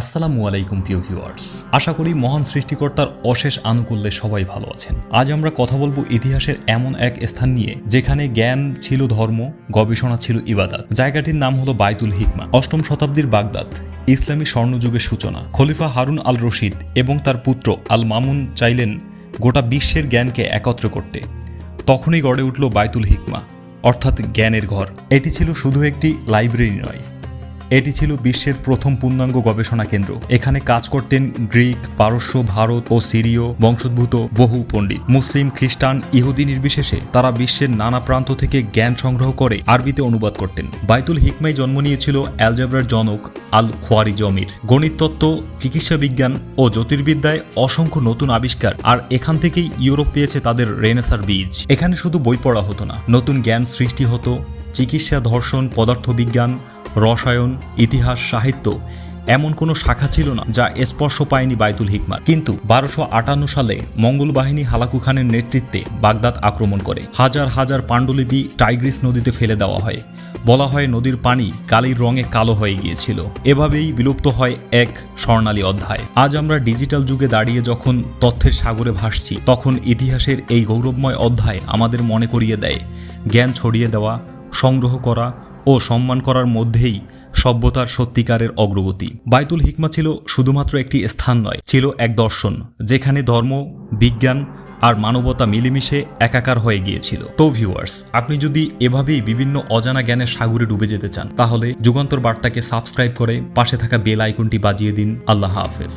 আসসালামু আলাইকুম, প্রিয় ভিউয়ার্স। আশা করি মহান সৃষ্টিকর্তার অশেষ আনুকূল্যে সবাই ভালো আছেন। আজ আমরা কথা বলব ইতিহাসের এমন এক স্থান নিয়ে, যেখানে জ্ঞান ছিল ধর্ম, গবেষণা ছিল ইবাদত। জায়গাটির নাম হলো বাইতুল হিকমা। অষ্টম শতাব্দীর বাগদাদ, ইসলামী স্বর্ণযুগের সূচনা। খলিফা হারুন আল রশিদ এবং তার পুত্র আল মামুন চাইলেন গোটা বিশ্বের জ্ঞানকে একত্র করতে। তখনই গড়ে উঠল বাইতুল হিকমা, অর্থাৎ জ্ঞানের ঘর। এটি ছিল শুধু একটি লাইব্রেরি নয় এটি ছিল বিশ্বের প্রথম পূর্ণাঙ্গ গবেষণা কেন্দ্র। এখানে কাজ করতেন গ্রিক, পারস্য, ভারত ও সিরীয় বংশোদ্ভূত বহু পণ্ডিত। মুসলিম, খ্রিস্টান, ইহুদি নির্বিশেষে তারা বিশ্বের নানা প্রান্ত থেকে জ্ঞান সংগ্রহ করে আরবিতে অনুবাদ করতেন। বাইতুল হিকমাই জন্ম নিয়েছিল অ্যালজাবরার জনক আল খোয়ারি জমির গণিততত্ত্ব চিকিৎসা বিজ্ঞান ও জ্যোতির্বিদ্যায় অসংখ্য নতুন আবিষ্কার, আর এখান থেকেই ইউরোপ পেয়েছে তাদের রেনেসার বীজ। এখানে শুধু বই পড়া হতো না, নতুন জ্ঞান সৃষ্টি হতো, চিকিৎসা, ধর্ষণ, পদার্থবিজ্ঞান রসায়ন, ইতিহাস, সাহিত্য এমন কোনো শাখা ছিল না যা স্পর্শ পায়নি বাইতুল হিকমার। কিন্তু বারোশো আটান্ন সালে মঙ্গল বাহিনী হালাকু খানের নেতৃত্বে বাগদাদ আক্রমণ করে। হাজার হাজার পাণ্ডুলিপি টাইগ্রিস নদীতে ফেলে দেওয়া হয়। বলা হয় নদীর পানি কালির রঙে কালো হয়ে গিয়েছিল। এভাবেই বিলুপ্ত হয় এক স্বর্ণালী অধ্যায়। আজ আমরা ডিজিটাল যুগে দাঁড়িয়ে যখন তথ্যের সাগরে ভাসছি, তখন ইতিহাসের এই গৌরবময় অধ্যায় আমাদের মনে করিয়ে দেয়। জ্ঞান ছড়িয়ে দেওয়া, সংগ্রহ করা ও সম্মান করার মধ্যেই সভ্যতার সত্যিকারের অগ্রগতি। বাইতুল হিকমা ছিল শুধুমাত্র একটি স্থান নয়, ছিল এক দর্শন, যেখানে ধর্ম, বিজ্ঞান আর মানবতা মিলেমিশে একাকার হয়ে গিয়েছিল। তো ভিউয়ার্স আপনি যদি এভাবেই বিভিন্ন অজানা জ্ঞানের সাগরে ডুবে যেতে চান, তাহলে যুগান্তর বার্তাকে সাবস্ক্রাইব করে পাশে থাকা বেল আইকনটি বাজিয়ে দিন। আল্লাহ হাফেজ।